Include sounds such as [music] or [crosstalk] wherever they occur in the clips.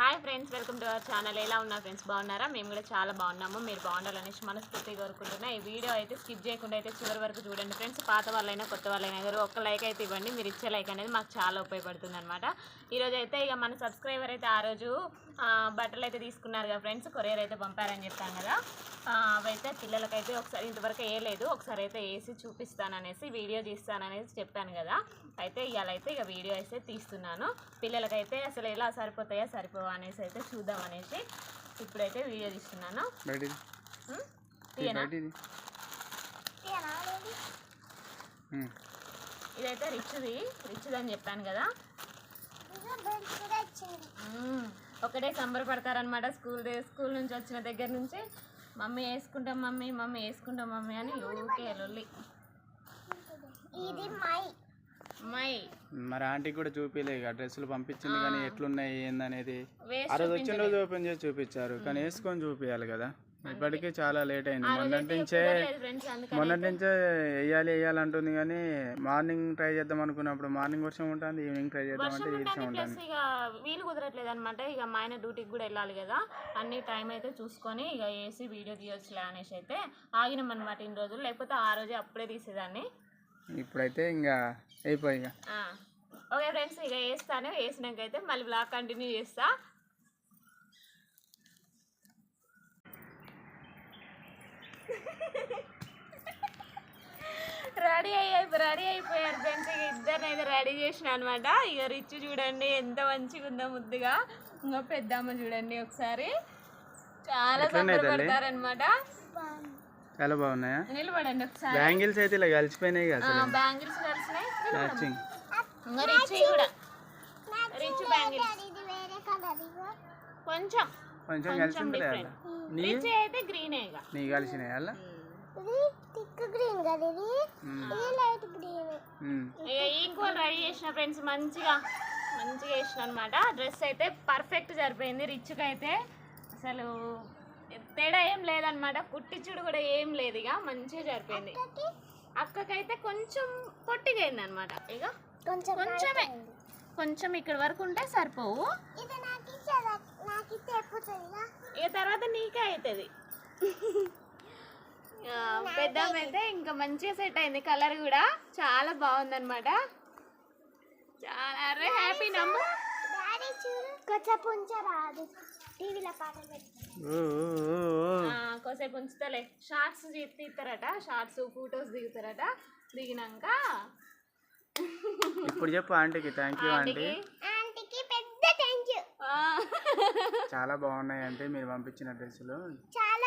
Hi friends welcome to our channel. ఎలా ఉన్నారు friends? బాగున్నారా? మేము కూడా చాలా బాగున్నాము. మీరు బాగుండాలనేసి మనస్ఫూర్తిగా కోరుకుంటున్నా. ఈ వీడియో అయితే స్కిప్ చేయకుండా అయితే చివరి వరకు చూడండి ఫ్రెండ్స్. పాత వాళ్ళైనా కొత్త వాళ్ళైనా గారు ఒక్క లైక్ అయితే ఇవ్వండి. మీరు ఇచ్చే లైక్ అనేది మాకు చాలా ఉపయోగపడుతుంది అనమాట ఈరోజు అయితే ఇక మన సబ్స్క్రైబర్ అయితే ఆ రోజు బట్టలు అయితే తీసుకున్నారు కదా ఫ్రెండ్స్ కొరియర్ అయితే పంపారని చెప్పాను కదా. అవైతే పిల్లలకైతే ఒకసారి ఇంతవరకు వేయలేదు ఒకసారి అయితే వేసి చూపిస్తాననేసి వీడియో తీస్తాననేసి చెప్పాను కదా. అయితే ఇవాళ అయితే ఇక వీడియో అయితే తీస్తున్నాను. పిల్లలకైతే అసలు ఎలా సరిపోతాయో సరిపోవా అనేసి అయితే చూద్దాం అనేసి ఇప్పుడైతే వీడియో తీస్తున్నాను. ఇదైతే రిచ్ది రిచ్ది అని చెప్పాను కదా. ఒకటే సంబరపడతారనమాట స్కూల్ డే స్కూల్ నుంచి వచ్చిన దగ్గర నుంచి. మమ్మీ వేసుకుంటాం మమ్మీ మమ్మీ వేసుకుంటాం మమ్మీ అని ఊకే లొల్లి. ఇది మై. మై. మరి ఆంటీకి కూడా ఇక డ్రెస్సులు పంపించింది కానీ ఎట్లున్నాయి ఏందనేది. ఆ రోజు వచ్చిన రోజు ఓపెన్ చేసి చూపించారు కానీ వేసుకొని చూపించాలి కదా. ఇప్పటికీ చాలా లేట్ అయింది. మొన్నటి నుంచే మొన్నటి నుంచే వేయాలి వేయాలి అంటుంది కానీ మార్నింగ్ ట్రై చేద్దాం అనుకున్నప్పుడు మార్నింగ్ వర్షం ఉంటుంది ఈవినింగ్ ట్రై చేద్దాం అంటే వర్షం ఉంటుంది. ఇక వీలు కుదరట్లేదు అనమాట ఇక మా ఆయన డ్యూటీకి కూడా వెళ్ళాలి కదా. అన్ని టైం అయితే చూసుకొని ఇక వేసి వీడియో తీయొచ్చులే అనేసి అయితే ఆగినాం అనమాట ఇన్ని రోజులు. లేకపోతే ఆ రోజే అప్పుడే తీసేదాన్ని. ఇప్పుడైతే ఇంకా అయిపోయి. ఓకే ఫ్రెండ్స్ ఇక వేస్తాను. వేసినాక అయితే మళ్ళీ బ్లాగ్ కంటిన్యూ చేస్తా. రెడీ అయ్యాయి రెడీ అయిపోయారు ఫ్రెండ్స్ ఇక ఇద్దరిని అయితే రెడీ చేసిన అనమాట ఇక రిచ్ చూడండి ఎంత మంచిగా ఉందో ముద్దుగా. ఇంకా పెద్దమ్మ చూడండి ఒకసారి. చాలా? సంబరపడతారనమాట చాలా బాగున్నాయా? నిలబడండి ఒకసారి. బ్యాంగిల్స్ అయితే ఇలా కలిసిపోయినాయి కదా అసలు. బ్యాంగిల్స్ కలిసినాయి. ఇంకా రిచ్ కూడా. Rich bangles. కొంచెం. కొంచెం కలిసి ఉంటుంది అలా నీ? రిచ్ అయితే గ్రీన్ ఇక. నీ కలిసినాయి అలా? ఇది థిక్ గ్రీన్ కదా ఇది? ఇది లైట్ గ్రీన్. ఉమ్. ఇక ఈక్వల్ రెడీ చేసిన ఫ్రెండ్స్ మంచిగా మంచిగా వేసిన అనమాట డ్రెస్ అయితే పర్ఫెక్ట్ సరిపోయింది రిచ్కి అయితే అసలు తేడా ఏం లేదనమాట కుట్టించుడు కూడా ఏం లేదు ఇక మంచిగా సరిపోయింది. అక్కకైతే కొంచెం పొట్టిగా అయింది అనమాట ఇక కొంచెం కొంచెమే. కొంచెం ఇక్కడ వరకు ఉంటే సరిపోవు. ఇక తర్వాత నీకే అవుతుంది [laughs] పెద్దమ్మ అయితే ఇంకా మంచిగా సెట్ అయింది. కలర్ కూడా చాలా బాగుందన్నమాట. చాలా అరే హ్యాపీ నమ్ము. ఉంచరాదు టీవీలో ఉంచుతలే. షార్ట్స్ తీస్తారట షార్ట్స్ ఫొటోస్ దిగుతారట. దిగినాక ఇప్పుడు చెప్పు ఆంటీకి. Thank you aunty. ఆంటీకి? పెద్ద థ్యాంక్ యూ ఆ, చాలా బాగున్నాయి అంటే మీరు పంపించిన డ్రెస్సులు. చాలా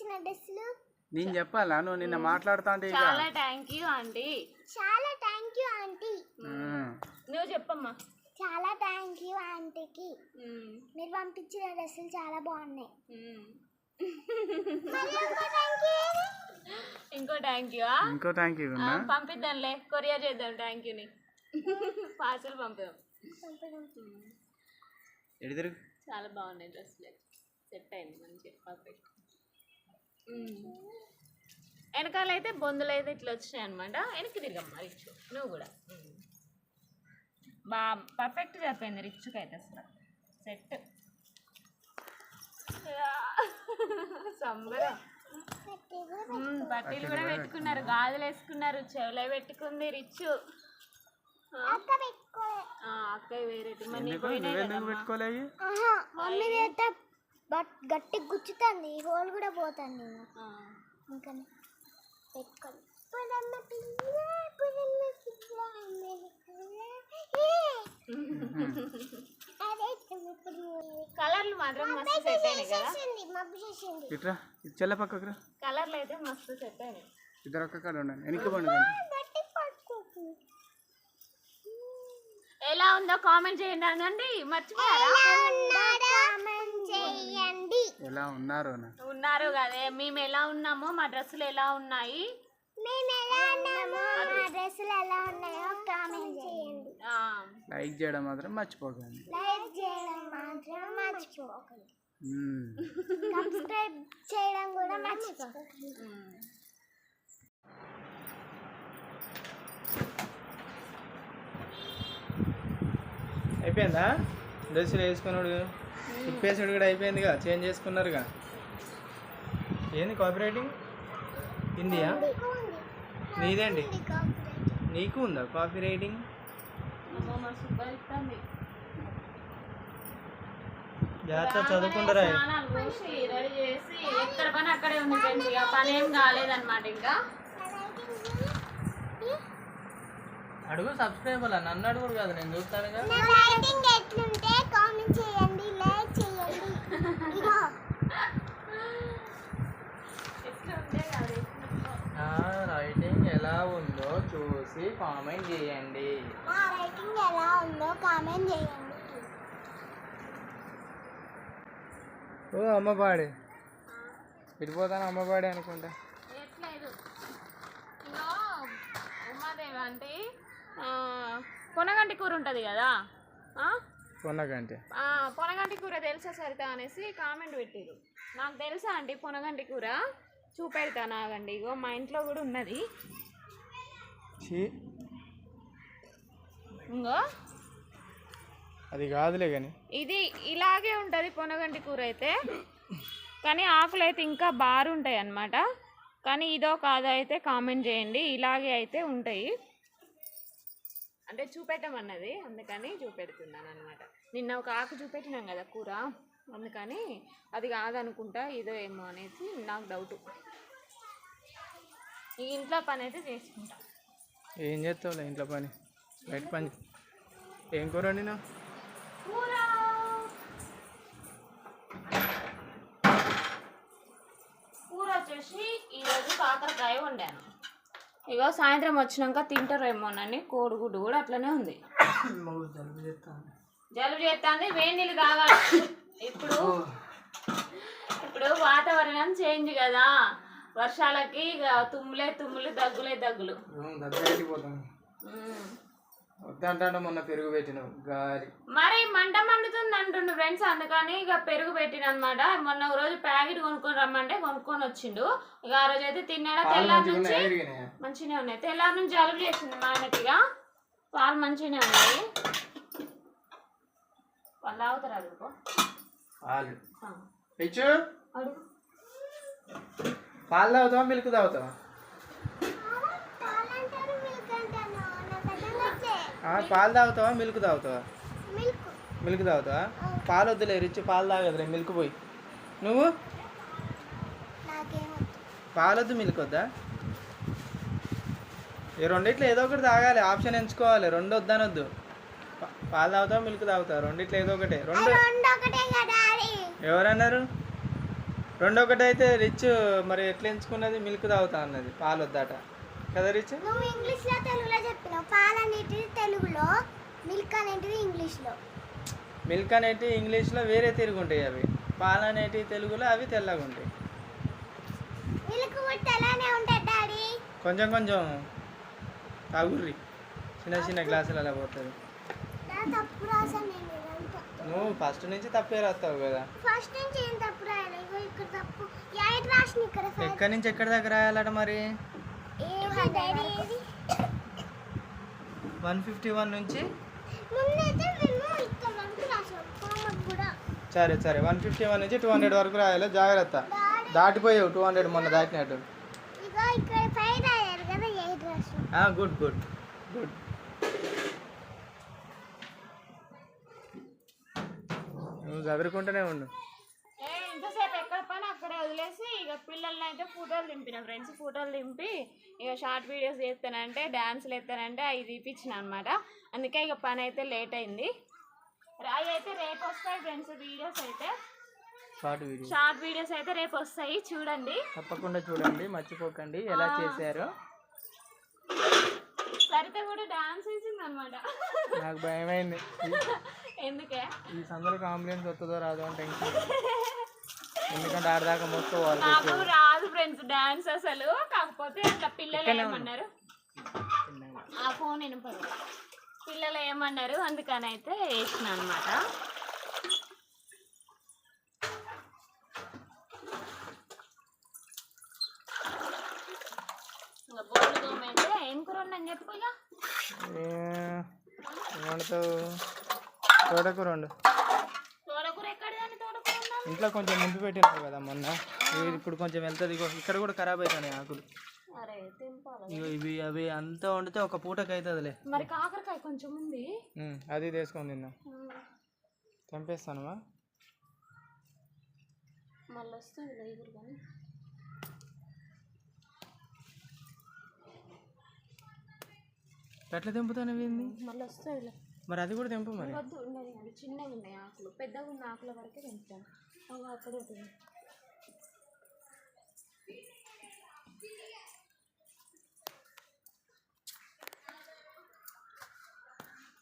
పంపించిన డ్రెస్సులు? నేను చెప్పాలా? నువ్వు నిన్న మాట్లాడుతా అంటే ఇక. చాలా థ్యాంక్ యూ ఆంటీ చాలా థ్యాంక్ యూ ఆంటీ ఉమ్. నువ్వు చెప్పమ్మా. చాలా థ్యాంక్ యూ ఆంటీకి ఉమ్, మీరు పంపించిన డ్రెస్సులు చాలా బాగున్నాయి. ఉమ్. ఇంకో థ్యాంక్ యూ ఇంకో థ్యాంక్ యూ ఇంకో థ్యాంక్ యూ ఉన్నా పంపిద్దాంలే. కొరియర్ చేద్దాం థ్యాంక్ యూని పార్సల్ పంపిద్దాం. ఎడి తిరుగు? చాలా బాగున్నాయి డ్రెస్సులు. సెట్ అయింది మంచిగా. పర్ఫెక్ట్ వెనకాల అయితే బొందులు అయితే ఇట్లా వచ్చినాయి అనమాట వెనక్కి తిరగమ్మా రిచ్. నువ్వు కూడా. బా పర్ఫెక్ట్ సరిపోయింది రిచ్కి అయితే అసలు. సెట్. సంబరం. పట్టీలు కూడా పెట్టుకున్నారు గాజులు వేసుకున్నారు చెవులో పెట్టుకుంది రిచ్ అక్క వేరే మరి బట్ గట్టి గుచ్చుతుంది. హోల్ కూడా పోతాను నేను ఆ. ఇంకా [laughs] కలర్లు మాత్రం మస్తు సెట్ అయినాయి కదా? ఇట్రా చెల్ల పక్కకు రా కలర్లు అయితే మస్తు సెట్ అయినాయి. ఇద్దరు ఒక్క కాడ ఉండండి. వెనక్కి ఎలా ఉందో కామెంట్ చేయండి అనండి. మర్చిపోయారా? ఎలా ఉన్నారు ఉన్నారు కదే. మేము ఎలా ఉన్నామో మా డ్రెస్సులు ఎలా ఉన్నాయి? మేము ఎలా ఉన్నామో మా డ్రెస్సులు ఎలా ఉన్నాయో కామెంట్ చేయండి. ఆ, లైక్ చేయడం మాత్రం మర్చిపోకండి. లైక్ చేయడం మాత్రం మర్చిపోకండి. సబ్స్క్రైబ్ చేయడం కూడా మర్చిపోకండి. అయిపోయిందా? డ్రెస్సులు వేసుకున్నాడు. ఇప్పేసుడు కూడా అయిపోయిందిగా చేంజ్ చేసుకున్నారుగా. ఏంది కాపీ రైటింగ్ హిందీయా? నీదేంటి? నీకు ఉందా కాపీ రైటింగ్ జాగ్రత్త చదువుకుంటారా? రెడీ చేసి ఎక్కడ పని అక్కడే ఉంది ఫ్రెండ్స్ ఇక పని ఏం కాలేదన్నమాట ఇంకా అడుగు సబ్స్క్రైబర్ నన్ను అడుగుడు కాదు నేను చూస్తాను కదా రైటింగ్ ఎట్లుంటే కామెంట్ చేయండి లైక్ చేయండి ఇగో ఎట్లా ఉంటే కాదు ఎట్లుందో. రైటింగ్ ఎలా ఉందో చూసి కామెంట్ చేయండి. నా రైటింగ్ ఎలా ఉందో కామెంట్ చేయండి. ఓ అమ్మపాడే ఇటుపోతాను అమ్మపాడే అనుకుంటా. ఉమాదేవి అంటే పొనగంటి కూర ఉంటుంది కదా? ఆ, పొనగంటి. కూర తెలుసా సరితా అనేసి కామెంట్ పెట్టిరు. నాకు తెలుసా అండి పొనగంటి కూర. చూపెడతా నాగండి. ఇగో మా ఇంట్లో కూడా ఉన్నది. ఇంగో. అది కాదులే కానీ ఇది ఇలాగే ఉంటుంది పొనగంటి కూర అయితే. కానీ ఆకులు అయితే ఇంకా బారు ఉంటాయి అన్నమాట కానీ ఇదో కాదో అయితే కామెంట్ చేయండి. ఇలాగే అయితే ఉంటాయి. అంటే చూపెట్టమన్నది. అందుకని చూపెడుతున్నాను అనమాట నిన్న ఒక ఆకు చూపెట్టినాం కదా కూర. అందుకని అది కాదనుకుంటా ఇదో ఏమో అనేసి నాకు డౌట్. ఈ ఇంట్లో పని అయితే చేసుకుంటా. ఏం చేస్తావులే ఇంట్లో పని? బయట పని ఏం కూర వండినా కూర కూర వచ్చేసి ఈరోజు కాకరకాయ వండాను. ఇగో సాయంత్రం వచ్చినాక తింటారేమోనని కోడిగుడ్డు కూడా అట్లనే ఉంది. జలుబు చేస్తుంది వేడి నీళ్ళు తాగాలి. ఇప్పుడు ఇప్పుడు వాతావరణం చేంజ్ కదా. వర్షాలకి ఇక తుమ్ములే తుమ్ములు దగ్గులే దగ్గులు. వద్దంటే మొన్న పెరుగు పెట్టినావు గాలి. మరి మంట మండుతుంది అంటుండు ఫ్రెండ్స్ అందుకని ఇక పెరుగు పెట్టిన అనమాట మొన్న ఒక రోజు ప్యాకెట్ కొనుక్కొని రమ్మంటే కొనుక్కొని వచ్చిండు. ఇక ఆ రోజు అయితే తిన్నాడా? తెల్లారి నుంచి మంచిగానే ఉన్నాయి. తెల్లారి నుంచి జలుబు చేసింది మా ఆయనకి ఇక. పాలు మంచిగానే ఉన్నాయి. వాళ్ళు తాగుతారు అడుగు? పాలు. అడుగు. పాలు తాగుతావా మిల్క్ తాగుతావా? పాలు తాగుతావా మిల్క్ తాగుతావా? మిల్క్ తాగుతావా? పాలు వద్దులే రిచ్ పాలు తాగదులే మిల్క్ పోయి. నువ్వు? పాలొద్దు మిల్క్ వద్దా? ఈ రెండిట్లో ఏదో ఒకటి తాగాలి ఆప్షన్ ఎంచుకోవాలి రెండు వద్దనొద్దు పాలు తాగుతావా మిల్క్ తాగుతావా? రెండిట్లో ఏదో ఒకటే. రెండు ఎవరన్నారు? రెండు ఒకటి అయితే రిచ్ మరి ఎట్లా ఎంచుకున్నది? మిల్క్ తాగుతా అన్నది పాలు వద్దట. కదా రిచ్? నువ్వు తెలుగులో చెప్పినావు. పాలు తెలుగులో మిల్క్ అనేటిది ఇంగ్లీష్లో మిల్క్ అనేటివి ఇంగ్లీష్లో వేరే తిరుగుంటాయి అవి. పాలు అనేటివి తెలుగులో అవి తెల్లగా ఉంటాయి. మిల్క్ తెల్లనే ఉంటుంది డాడీ. కొంచెం కొంచెం తాగుర్రి. చిన్న చిన్న గ్లాసులలో పోతుంది. నా తప్పు రాసాను నేను. నువ్వు ఫస్ట్ నుంచి తప్పే రాస్తావు కదా? ఫస్ట్ నుంచి ఏం తప్పు రాయాలి? ఇగో ఇక్కడ తప్పు. ఎయిట్ రాసిన ఇక్కడ. ఎక్కడి నుంచి ఎక్కడి దాకా రాయాలట మరి? వన్ ఫిఫ్టీ వన్ నుంచి? సరే సరే. వన్ ఫిఫ్టీ వన్ నుంచి టూ హండ్రెడ్ వరకు రాయాలి. జాగ్రత్త. దాటిపోయావు టూ హండ్రెడ్ మొన్న దాటినట్టు. ఇగో ఇక్కడ ఫైవ్ రాయారు కదా ఎయిట్ రాసాం గుడ్ గుడ్ గుడ్ చదువుకుంటూనే ఉండు. ఇంతసేపు ఎక్కడ పని? అక్కడే వదిలేసి ఇక పిల్లల్ని అయితే ఫోటోలు దింపిన ఫ్రెండ్స్ ఫోటోలు దింపి ఇక షార్ట్ వీడియోస్ చేస్తానంటే డ్యాన్స్లు ఎత్తానంటే అవి తీపించిన అనమాట అందుకే ఇక పని అయితే లేట్ అయింది. రాయి అయితే రేపు వస్తాయి ఫ్రెండ్స్ వీడియోస్ అయితే. షార్ట్ వీడియో షార్ట్ వీడియోస్ అయితే రేపు వస్తాయి చూడండి. తప్పకుండా చూడండి మర్చిపోకండి. ఎలా చేశారో. సరిత కూడా డాన్స్ వేసింది అనమాట నాకు భయమైంది. [laughs] ఎందుకే? ఈ సందరికి అంబులెన్స్ వస్తుందో రాదో అని టెన్షన్ ఎందుకంటే ఆడదాకా మోసుకోవాలి నాకు రాదు ఫ్రెండ్స్ డాన్స్ అసలు. కాకపోతే అట్లా పిల్లలు ఏమన్నారు? ఆ ఫోన్ వినపడు పిల్లలు ఏమన్నారు? అందుకని అయితే వేసిన అనమాట ఏం కూర ఉందని చెప్పు ఇక? ఏమంటావు? తోటకూర ఉండు ఇంట్లో కొంచెం నింపి పెట్టినావు కదా మొన్న. ఇప్పుడు కొంచెం వెళ్తుంది ఇక్కడ కూడా ఖరాబ్ అవుతాయి ఆకులు. ఇవి అవి అంతా వండితే ఒక పూటకి అవుతుందిలే మరి కాకరకాయ కొంచెం ఉంది. అది తీసుకొని తిన్నాం. మళ్ళీ వస్తుంది కానీ ఎట్లా తెంపుతాను మళ్ళీ వస్తుంది మరి అది కూడా తెంపు మరి. వద్దు ఉండదు అవి చిన్నగా ఉన్నాయి ఆకులు. పెద్దగా ఉన్న ఆకుల వరకే తెంపుతాను అవి అక్కడే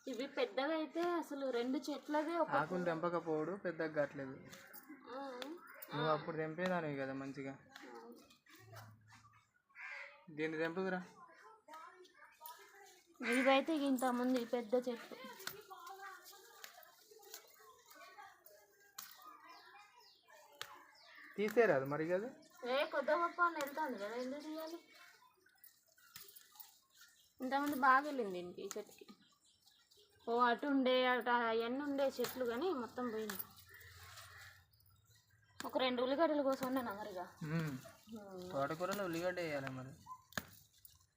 ఇవి పెద్దగా అయితే అసలు రెండు చెట్లదే ఒక ఆకులు తెంపకపోవడు పెద్దగా కావట్లేదు. నువ్వు అప్పుడు తెంపేదానివి కదా మంచిగా. దీన్ని తెంపుదురా ఇవైతే ఇంత ముందు పెద్ద చెట్లు. తీసేరాదు మరి కదా? ఏ కొత్త గొప్ప అని వెళ్తాను కదా ఎందుకు తీయాలి? ఇంతమంది బాగా వెళ్ళింది దీనికి ఈ చెట్టుకి. ఓ అటు ఉండే అటు అవన్నీ ఉండే చెట్లు కానీ మొత్తం పోయింది. ఒక రెండు ఉల్లిగడ్డల కోసం ఉన్నాను మరిగా తోటకూరలో ఉల్లిగడ్డ వేయాలి మరి.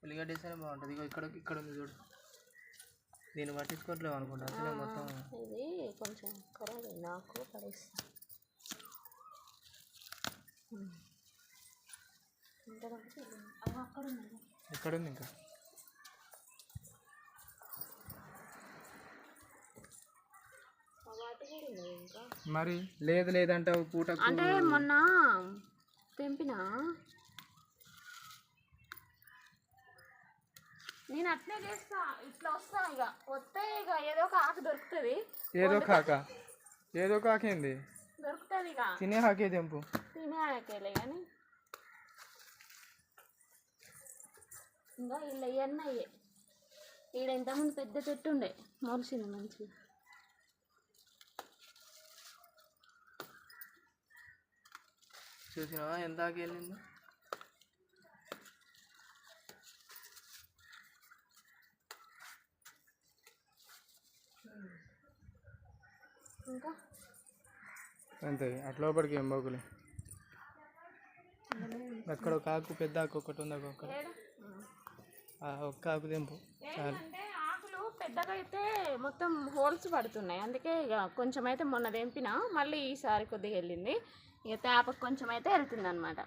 ఉల్లిగడ్డ వేస్తేనే బాగుంటుంది. ఇగో ఇక్కడ ఇక్కడ ఉంది చూడు. దీన్ని పట్టించుకోవట్లేవు అనుకుంటా. అసలే మొత్తం ఇది కొంచెం ఖరాబ్ నాకు పడేస్తా ఇంతవరకు వెళ్ళింది. అవి అక్కడ ఉన్నాయి ఎక్కడ ఉంది ఇంకా? మరి లేదు లేదంటావు పూటకు అంటే మొన్న తెంపిన. నేను అట్లే చేస్తా ఇట్లా వస్తా ఇక. వస్తే ఇక ఏదో ఒక ఆకు దొరుకుతుంది. ఏదో కాక ఏదో కాకేంది దొరుకుతుంది తినే హాకే తెంపు. తినే ఆకేలే కానీ ఇంకా వీళ్ళు ఇవన్నీ అయ్యే ఈడ ఇంతకుముందు పెద్ద చెట్టు ఉండే మొలిసింది మంచిగా. చూసినావా? ఎంత ఆకి వెళ్ళింది ఇంకా? అంతే అట్లా లోపలికి ఏం బాగులే అక్కడ ఒక ఆకు పెద్ద ఆకు ఒకటి ఉంది? ఆ ఒక్క ఆకు తెంపు చాలు. ఆకులు పెద్దగా అయితే మొత్తం హోల్స్ పడుతున్నాయి. అందుకే ఇక కొంచెం అయితే మొన్న తెంపిన మళ్ళీ ఈసారి కొద్దిగా వెళ్ళింది. ఇక తేపకు కొంచెం అయితే వెళ్తుంది అనమాట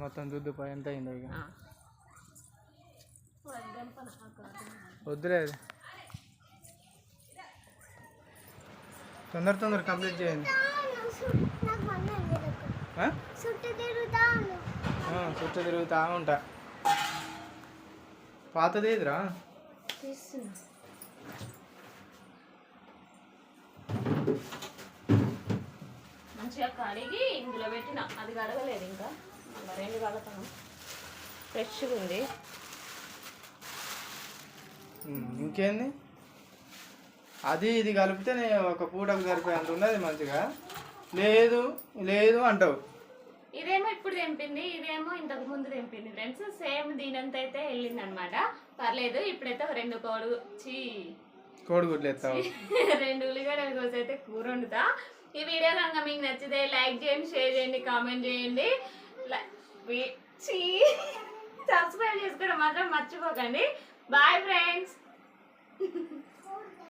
మొత్తం దుద్దుపా ఎంత అయిందో ఇక. వద్దులే తొందర తొందర కంప్లీట్ చేయండి? చుట్టూ తిరుగుతా ఉంటా. పాతది ఏదిరా మంచిగా కడిగి ఇందులో పెట్టిన. అది కడగలేదు ఇంకా. రెండు కడతాను? ఫ్రెష్గా ఉంది. ఇంకేంది? అది ఇది కలిపితే ఒక పూటకు సరిపోయేంత ఉన్నది మంచిగా. లేదు లేదు అంటావు. ఇదేమో ఇప్పుడు తెంపింది ఇదేమో ఇంతకు ముందు తెంపింది ఫ్రెండ్స్. సేమ్ దీనంత అయితే వెళ్ళింది అనమాట పర్లేదు ఇప్పుడైతే రెండు కోడు చీ. కోడిగుడ్లు ఎత్తావు [laughs] రెండు ఉల్లిగడ్డల కోసం అయితే కూర వండుతా. ఈ వీడియో కనుక మీకు నచ్చితే లైక్ చేయండి షేర్ చేయండి కామెంట్ చేయండి. సబ్స్క్రైబ్ చేసుకోవడం మాత్రం మర్చిపోకండి. Bye friends. [laughs]